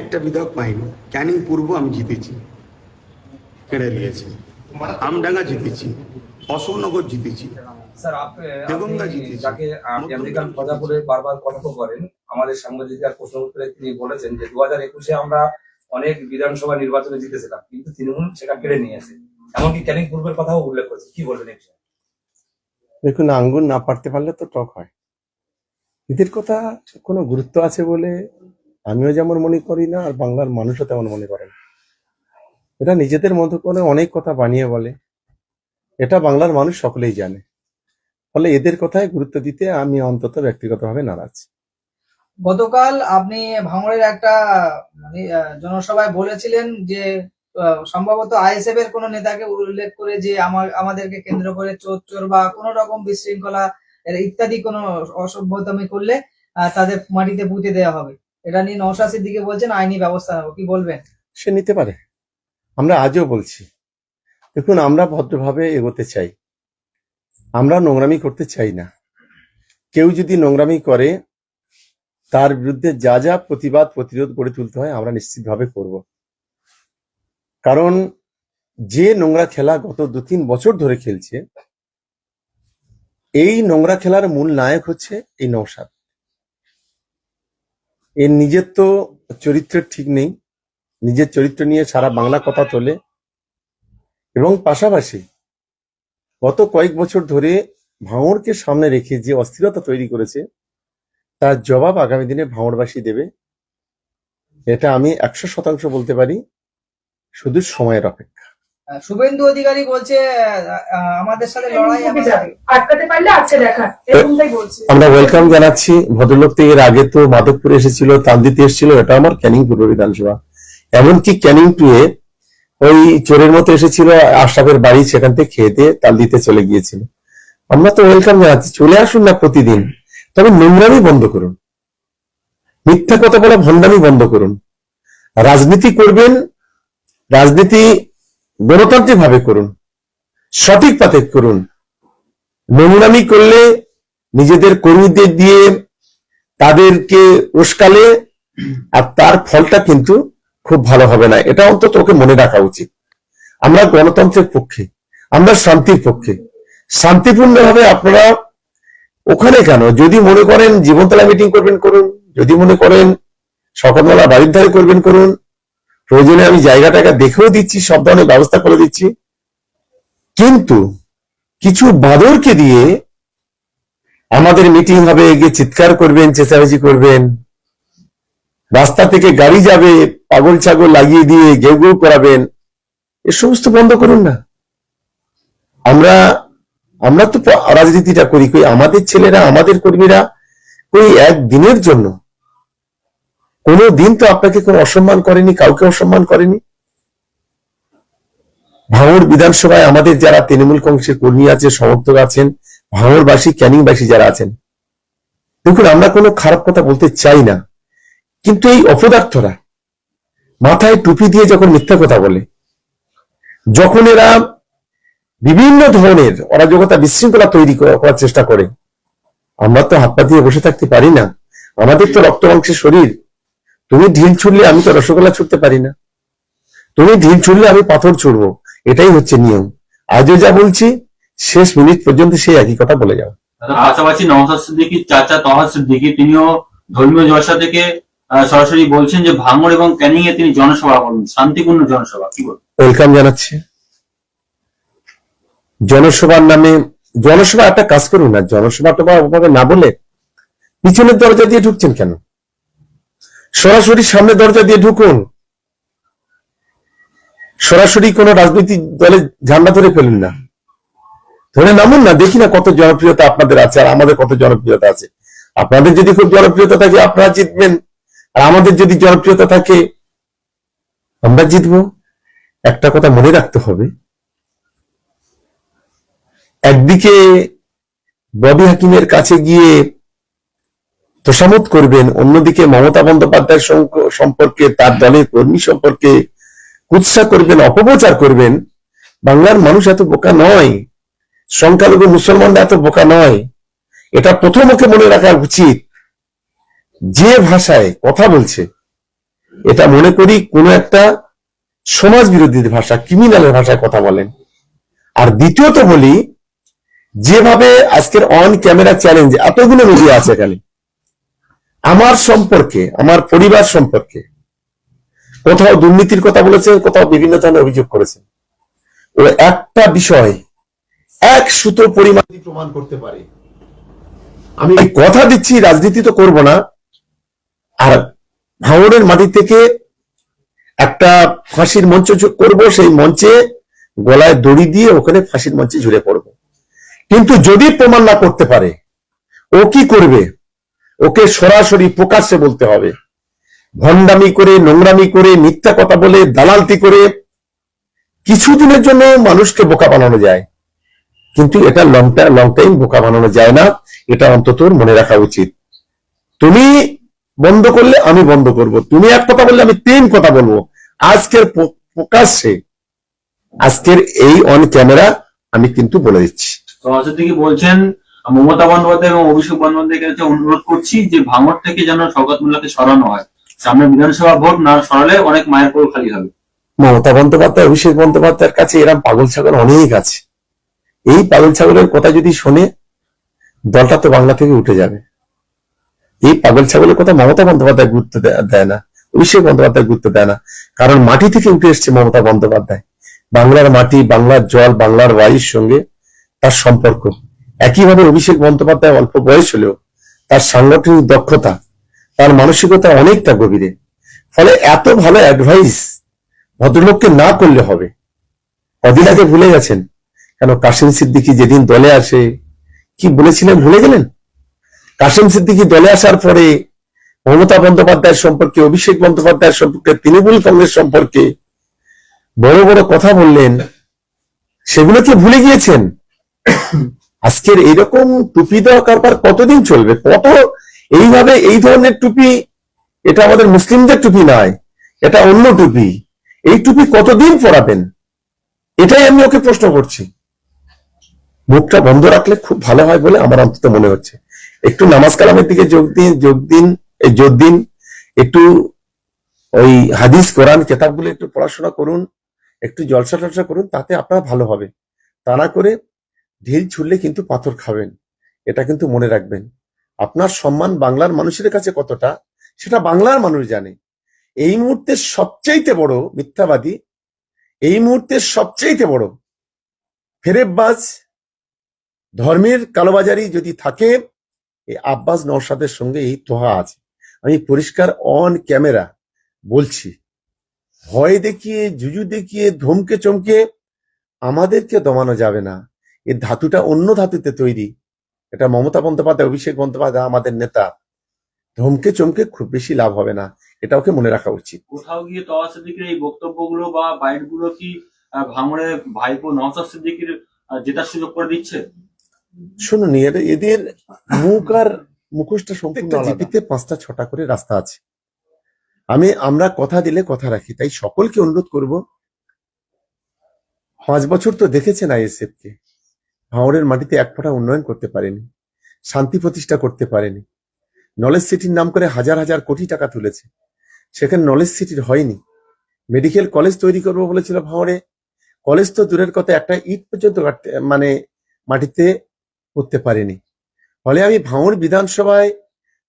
একটা বিধায়ক পাইনি। ক্যানিং পূর্ব আমি জিতেছি। কেড়ে নিয়েছি। আমডাঙ্গা জিতেছি। অশোকনগর জিতেছি। স্যার আপনি যাকে আমেরিকান প্রজা বলে বারবার কটাক্ষ করেন আমাদের সাংবাদিকরা প্রশ্ন উত্তরে তিনি বলেছেন যে দু হাজার একুশে আমরা অনেক বিধানসভা নির্বাচনে জিতেছিলাম কিন্তু তৃণমূল সেটা কেড়ে নিয়েছে। এমনকি ক্যানিং পূর্বের কথাও উল্লেখ করেছে। কি বলবেন এই বিষয়ে? দেখুন আঙ্গুর না পারতে পারলে তো টক হয়। এদের কথা কোনো গুরুত্ব আছে বলে আমিও যেমন মনে করি না, আর বাংলার মানুষও তেমন মনে করে না। এটা নিজেদের মতো করে অনেক কথা বানিয়ে বলে। এটা বাংলার মানুষ সকলেই জানে। ফলে এদের কথায় গুরুত্ব দিতে আমি অন্তত ব্যক্তিগতভাবে নারাজ। গতকাল আপনি ভাঙড়ের একটা মানে জনসভায় বলেছিলেন যে সম্ভবত আইএসএফ এর কোন নেতাকে উল্লেখ করে যে, আমার, আমাদেরকে কেন্দ্র করে চোর চোর বা কোন রকম বিশৃঙ্খলা ইত্যাদি কোনো অসভ্যতামি করলে তাদের মাটিতে পুঁতে দেওয়া হবে। এটা নিয়ে নৌশাসির দিকে বলছেন, আইনি ব্যবস্থা নেব। কি বলবেন? সে নিতে পারে। আমরা আজও বলছি, দেখুন, আমরা ভদ্রভাবে এগোতে চাই। আমরা নোংরামি করতে চাই না। কেউ যদি নোংরামি করে, তার বিরুদ্ধে যা যা প্রতিবাদ, প্রতিরোধ গড়ে তুলতে হয়, আমরা নিশ্চিতভাবে করব। কারণ, যে নোংরা খেলা গত দু তিন বছর ধরে খেলছে, এই নোংরা খেলার মূল নায়ক হচ্ছে এই নৌসাদ এর নিজের তো চরিত্রের ঠিক নেই। নিজের চরিত্র নিয়ে সারা বাংলা কথা তোলে। এবং পাশাপাশি গত কয়েক বছর ধরে ভাঙড়কে সামনে রেখে যে অস্থিরতা তৈরি করেছে, তার জবাব আগামী দিনে ভাঙড়বাসী দেবে। এটা আমি একশো শতাংশ বলতে পারি। শুধু সময়ের অপেক্ষা। শুভেন্দু অধিকারী বলছে আমাদের সাথে লড়াই আটকাতে পারলে আজকে দেখা এরকমটাই বলছে। আমরা ওয়েলকাম জানাচ্ছি। ভদ্রলোক তো এর আগে তো মাধবপুর এসেছিল তান্দিতে এসেছিল এটা আমার ক্যানিং পূর্ব বিধানসভা। এমনকি ক্যানিং টুয়ে ওই চোরের মতো এসেছিল আশরাফের বাড়ি সেখান থেকে খেয়ে দিয়ে তাল দিতে চলে গিয়েছিল। আমরা তো ওয়েলকাম জানাচ্ছি। চলে আসুন না প্রতিদিন। তবে নোংরামি বন্ধ করুন। মিথ্যা কথা বলা ভণ্ডামি বন্ধ করুন। রাজনীতি করবেন রাজনীতি গণতান্ত্রিক ভাবে করুন, সঠিক পথে করুন। নোংরামি করলে নিজেদের কর্মীদের দিয়ে তাদেরকে উস্কালে আর তার ফলটা কিন্তু খুব ভালো হবে না। এটা অন্তত ওকে মনে রাখা উচিত। আমরা গণতন্ত্রের পক্ষে, আমরা শান্তির পক্ষে, শান্তিপূর্ণভাবে আপনারা ওখানে কেন? যদি মনে করেন জীবনতলা মিটিং করবেন করুন, যদি মনে করেন সকালবেলা বাড়ির ধারে করবেন করুন প্রয়োজনে আমি জায়গাটাকে দেখেও দিচ্ছি, সব ধরনের ব্যবস্থা করে দিচ্ছি। কিন্তু কিছু বাদরকে দিয়ে আমাদের মিটিং হবে, গিয়ে চিৎকার করবেন, চেঁচামেচি করবেন। রাস্তা থেকে গাড়ি যাবে, পাগল ছাগল লাগিয়ে দিয়ে ঘেউ ঘেউ করাবেন। এ সমস্ত বন্ধ করুন না। আমরা আমরা তো রাজনীতিটা করি, কই আমাদের ছেলেরা, আমাদের কর্মীরা কই এক দিনের জন্য কোনো দিন তো আপনাকে কোনো অসম্মান করেনি, কাউকে অসম্মান করেনি। ভাঙড় বিধানসভায় আমাদের যারা তৃণমূল কংগ্রেসের কর্মী আছে, সমর্থক আছেন, ভাঙড়বাসী, ক্যানিংবাসী যারা আছেন, দেখুন, আমরা কোনো খারাপ কথা বলতে চাই না, কিন্তু এই অপদার্থরা মাথায় টুপি দিয়ে যখন মিথ্যা কথা বলে, যখন এরা বিভিন্ন ধরনের অরাজকতা বিশৃঙ্খলা তৈরি করার চেষ্টা করে, আমরা তো হাত পা দিয়ে বসে থাকতে পারি না। আমাদের তো রক্ত মাংসের শরীর। তুমি ঢিল ছুড়লে আমি তো রসগোল্লা ছুটতে পারি না। তুমি ঢিল ছুড়লে আমি পাথর ছুড়বো। এটাই হচ্ছে নিয়ম। আজও যা বলছি শেষ মিনিট পর্যন্ত সেই একই কথা বলে যাও। পাশাপাশি নওসাদ সিদ্দিকির চাচা তহাদ সিদ্দিকি তিনিও ধর্মীয় জলসা থেকে সরাসরি বলছেন যে ভাঙড় এবং ক্যানিং এ তিনি জনসভা করবেন শান্তিপূর্ণ জনসভা কি বলবেন? ওয়েলকাম জানাচ্ছি। জনসভার নামে জনসভা একটা কাজ করুন না জনসভা ওভাবে না বলে পিছনের দরজা দিয়ে ঢুকছেন কেন? সরাসরি সামনে দরজা দিয়ে ঢুকুন। সরাসরি কোন রাজনৈতিক দলে ঝান্ডা ধরে ফেলুন না। ধরে নামুন না, দেখি না কত জনপ্রিয়তা আপনাদের আছে আর আমাদের কত জনপ্রিয়তা আছে। আপনাদের যদি খুব জনপ্রিয়তা থাকে, আপনারা জিতবেন। আর আমাদের যদি জনপ্রিয়তা থাকে, আমরা জিতবো। একটা কথা মনে রাখতে হবে, একদিকে ববি হাকিমের কাছে গিয়ে তোষামত করবেন, অন্যদিকে মমতা বন্দ্যোপাধ্যায় সম্পর্কে তার দলের কর্মী সম্পর্কে কুৎসা করবেন, অপপ্রচার করবেন। বাংলার মানুষ এত বোকা নয়, সংখ্যালঘু মুসলমানরা এত বোকা নয়। এটা প্রথম ওকে মনে রাখা উচিত। যে ভাষায় কথা বলছে, এটা মনে করি কোন একটা সমাজ বিরোধী ভাষা ক্রিমিনালের ভাষায় কথা বলেন। আর দ্বিতীয়ত বলি, যেভাবে আজকের অন ক্যামেরা চ্যালেঞ্জ এতগুলো মিডিয়া আছে এখানে। আমার সম্পর্কে আমার পরিবার সম্পর্কে কোথাও দুর্নীতির কথা বলেছে কোথাও বিভিন্ন ধরনের অভিযোগ করেছেন। ও একটা বিষয় এক সুতো পরিমাণ প্রমাণ করতে পারে। আমি কথা দিচ্ছি রাজনীতি তো করব না। আর ভাঙড়ের মাটি থেকে একটা ফাঁসির মঞ্চ করব সেই মঞ্চে গলায় দড়ি দিয়ে ওখানে ফাঁসির মঞ্চে ঝুলে পড়ব। কিন্তু যদি প্রমাণ না করতে পারে ও কি করবে? ওকে সরাসরি প্রকাশ্যে বলতে হবে। ভণ্ডামি করে, নোংরামি করে, মিথ্যা কথা বলে, দালালতি করে কিছুদিনের জন্য মানুষকে বোকা বানানো যায়। কিন্তু এটা লং টাইম লং টাইম বোকা বানানো যায় না। এটা অন্তত মনে রাখা উচিত। তুমি বন্ধ করলে আমি বন্ধ করব। তুমি এক কথা বললে আমি তিন কথা বলব। আজকের প্রকাশ্যে, আজকের এই অন ক্যামেরা আমি কিন্তু বলে দিচ্ছি। বলছেন মমতা বন্দ্যোপাধ্যায় এবং অভিষেক বন্দ্যোপাধ্যায়কে কাছে অনুরোধ করছি যে ভাঙর থেকে যেন শওকত মোল্লাকে সরানো হয়। সামনে বিধানসভা ভোট না সরালে অনেক মায়ের কোল খালি হবে। মমতা বন্দ্যোপাধ্যায়, অভিষেক বন্দ্যোপাধ্যায়ের কাছে এরম পাগল ছাগল অনেক আছে। এই পাগল ছাগলের কথা যদি শোনে, দলটা তো বাংলা থেকে উঠে যাবে। এই পাগল ছাগলের কথা মমতা বন্দ্যোপাধ্যায় গুরুত্ব দেয় না। অভিষেক বন্দ্যোপাধ্যায় গুরুত্ব দেয় না। কারণ মাটি থেকে উঠে এসছে মমতা বন্দ্যোপাধ্যায়। বাংলার মাটি, বাংলার জল, বাংলার বায়ুর সঙ্গে তার সম্পর্ক। একইভাবে অভিষেক বন্দ্যোপাধ্যায় অল্প বয়স হলেও তার সাংগঠনিক দক্ষতা, তার মানসিকতা অনেকটা গভীরে। ফলে এত ভালো অ্যাডভাইস ভদ্রলোককে না করলে হবে। কদিন আগে ভুলে গেছেন, কেন কাশিম সিদ্দিকী যেদিন দলে আসে, কি বলেছিলেন ভুলে গেলেন? কাশিম সিদ্দিকী দলে আসার পরে মমতা বন্দ্যোপাধ্যায়ের সম্পর্কে, অভিষেক বন্দ্যোপাধ্যায়ের সম্পর্কে, তৃণমূল কংগ্রেস সম্পর্কে বড় বড় কথা বললেন সেগুলোকে ভুলে গিয়েছেন? আজকের এইরকম টুপি দেওয়া কারবার কতদিন চলবে? কত এইভাবে এই ধরনের টুপি, এটা আমাদের মুসলিমদের টুপি নয়, এটা অন্য টুপি। এই টুপি কতদিন পরাবেন? এটাই আমি ওকে প্রশ্ন করছি। মুখটা বন্ধ রাখলে খুব ভালো হয় বলে আমার অন্তত মনে হচ্ছে। একটু নামাজ কালামের দিকে যোগ দিন যোগ দিন এই যোগ দিন। একটু ওই হাদিস, কোরআন, কেতাবগুলো একটু পড়াশোনা করুন, একটু জলসা টলসা করুন, তাতে আপনার ভালো হবে। তা না করে ঢিল ছুড়লে কিন্তু পাথর খাবেন। এটা কিন্তু মনে রাখবেন। আপনার সম্মান বাংলার মানুষের কাছে কতটা, সেটা বাংলার মানুষ জানে। এই মুহূর্তে সবচাইতে বড় মিথ্যাবাদী, এই মুহূর্তে সবচাইতে বড় ফেরেববাজ, ধর্মের কালোবাজারি যদি থাকে, এই আব্বাস নওশাদের সঙ্গে এই তোহা আছে। আমি পরিষ্কার অন ক্যামেরা বলছি, ভয় দেখিয়ে, জুজু দেখিয়ে ধমকে চমকে আমাদেরকে দমানো যাবে না। এই ধাতুটা অন্য ধাতুতে তৈরি। এটা মমতা বন্দ্যোপাধ্যায় অভিষেক বন্দ্যোপাধ্যায় আমাদের নেতা। ধমকে চমকে খুব বেশি লাভ হবে না। এটা ওকে মনে রাখা উচিত। কোথাও গিয়ে তহাজ সিদ্দিকির এই বক্তব্যগুলো বা বাইটগুলো কি ভাঙড়ে ভাইপো নওশাদ সিদ্দিকির জেতার সুযোগ করে দিচ্ছে? শুনুন এর- এদের মুখ আর মুখোশটা সম্পূর্ণ জিপিতে পাঁচটা ছটা করে রাস্তা আছে। আমি আমরা কথা দিলে কথা রাখি তাই সকলকে অনুরোধ করব পাঁচ বছর তো দেখেছেন আইএসএফ কে। ভাঙড়ের মাটিতে এক ফোঁটা উন্নয়ন করতে পারেনি, শান্তি প্রতিষ্ঠা করতে পারেনি। নলেজ সিটির নাম করে হাজার হাজার কোটি টাকা তুলেছে। সেখানে নলেজ সিটির হয়নি। মেডিকেল কলেজ তৈরি করব বলেছিল ভাঙড়ে কলেজ তো দূরের কথা, একটা ইট পর্যন্ত মানে মাটিতে করতে পারেনি। ফলে আমি ভাঙড় বিধানসভায়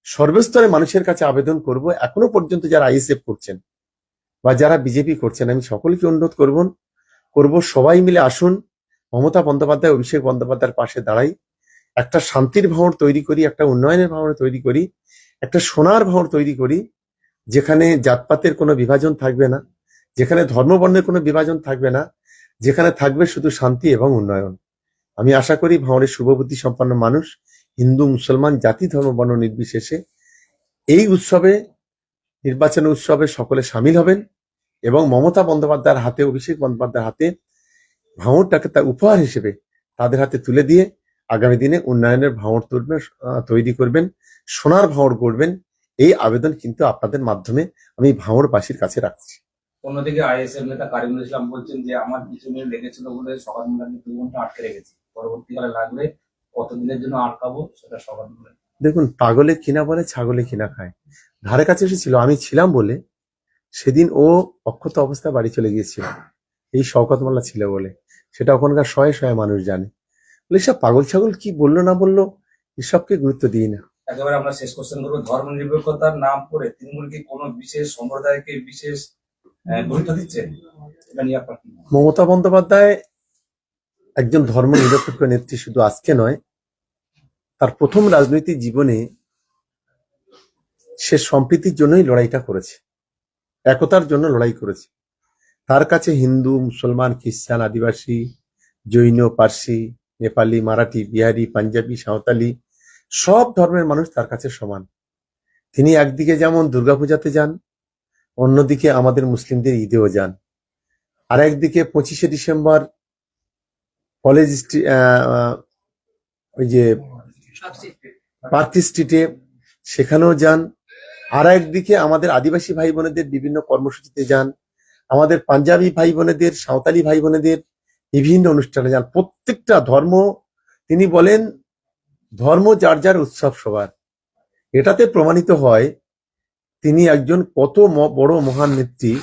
সর্বস্তরে মানুষের কাছে আবেদন করব, এখনও পর্যন্ত যারা আইএসএফ করছেন বা যারা বিজেপি করছেন, আমি সকলকে অনুরোধ করব করব সবাই মিলে আসুন মমতা বন্দ্যোপাধ্যায়, অভিষেক বন্দ্যোপাধ্যায়ের পাশে দাঁড়াই, একটা শান্তির ভাঙড় তৈরি করি, একটা উন্নয়নের ভাঙড় তৈরি করি, একটা সোনার ভাঙড় তৈরি করি, যেখানে জাতপাতের কোনো বিভাজন থাকবে না, যেখানে ধর্মবর্ণের কোনো বিভাজন থাকবে না, যেখানে থাকবে শুধু শান্তি এবং উন্নয়ন। আমি আশা করি ভাঙড়ের শুভবুদ্ধি সম্পন্ন মানুষ, হিন্দু, মুসলমান, জাতি, ধর্ম, বর্ণ নির্বিশেষে এই উৎসবে, নির্বাচন উৎসবে সকলে সামিল হবেন এবং মমতা বন্দ্যোপাধ্যায়ের হাতে, অভিষেক বন্দ্যোপাধ্যায়ের হাতে ভাঙড়টাকে তার উপহার হিসেবে তাদের হাতে তুলে দিয়ে আগামী দিনে উন্নয়নের ভাঙড় তুলবে আহ, তৈরি করবেন সোনার ভাঙর করবেন এই আবেদন কিন্তু আপনাদের মাধ্যমে আমি ভাঙড়বাসীর কাছে রাখছি। অন্যদিকে আইএসএফ নেতা কারিমুল ইসলাম বলছেন যে আমার পিছনে লেগেছিল বলে সকাল মোল্লাকে দু ঘণ্টা আটকে রেখেছি। পরবর্তীকালে লাগলে কতদিনের জন্য আটকাবো সেটা সকাল দেখুন পাগলে কিনা বলে ছাগলে কিনা খায়। ধারে কাছে এসেছিল আমি ছিলাম বলে সেদিন ও অক্ষত অবস্থায় বাড়ি চলে গিয়েছিল। এই শওকত মোল্লা ছিল বলে। সেটা ওখানকার শয়ে শয়ে মানুষ জানে। বলে সব পাগল ছাগল কি বলল না বলল? এসবকে গুরুত্ব দিই না। একেবারে আমরা শেষ কোশ্চেন করব। ধর্ম নিরপেক্ষতার নাম করে তৃণমূল কি কোনো বিশেষ সম্প্রদায়কে বিশেষ গুরুত্ব দিচ্ছে? মমতা বন্দ্যোপাধ্যায় একজন ধর্ম নিরপেক্ষ নেত্রী শুধু আজকে নয় তার প্রথম রাজনৈতিক জীবনে সে সম্প্রীতির জন্যই লড়াইটা করেছে। একতার জন্য লড়াই করেছে। তার কাছে হিন্দু, মুসলমান, খ্রিস্টান, আদিবাসী, জৈন, পার্সি, নেপালি, মারাঠি, বিহারি, পাঞ্জাবি, সাঁওতালি, সব ধর্মের মানুষ তার কাছে সমান। তিনি একদিকে যেমন দুর্গাপূজাতে যান, অন্যদিকে আমাদের মুসলিমদের ঈদেও যান। আর একদিকে পঁচিশে ডিসেম্বর কলেজ ওই যে পার্ক স্ট্রিটে সেখানেও যান। আর একদিকে আমাদের আদিবাসী ভাই বোনেদের বিভিন্ন কর্মসূচিতে যান। আমাদের পাঞ্জাবি ভাই বোনেদের সাঁওতালি ভাই বোনেদের বিভিন্ন অনুষ্ঠানে যান। প্রত্যেকটা ধর্ম, তিনি বলেন, ধর্ম যার যার উৎসব সবার। এটাতে প্রমাণিত হয়, তিনি একজন কত বড় মহান নেত্রী,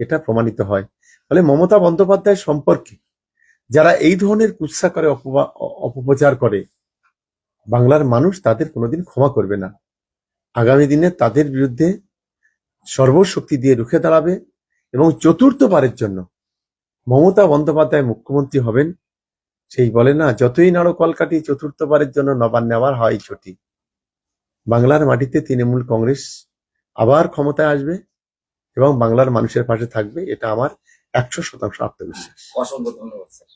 এটা প্রমাণিত হয়। ফলে মমতা বন্দ্যোপাধ্যায় সম্পর্কে, যারা এই ধরনের কুৎসা করে অপপ্রচার করে, বাংলার মানুষ তাদের কোনোদিন ক্ষমা করবে না। আগামী দিনে তাদের বিরুদ্ধে সর্বশক্তি দিয়ে রুখে দাঁড়াবে। এবং চতুর্থবারের জন্য মমতা বন্দ্যোপাধ্যায় মুখ্যমন্ত্রী হবেন, সেই বলে না, যতই নাড়ো কলকাটি চতুর্থবারের জন্য নবান্ন নেওয়ার হয় ছুটি। বাংলার মাটিতে তৃণমূল কংগ্রেস আবার ক্ষমতায় আসবে এবং বাংলার মানুষের পাশে থাকবে, এটা আমার একশো শতাংশ আত্মবিশ্বাস। অসংখ্য ধন্যবাদ, স্যার।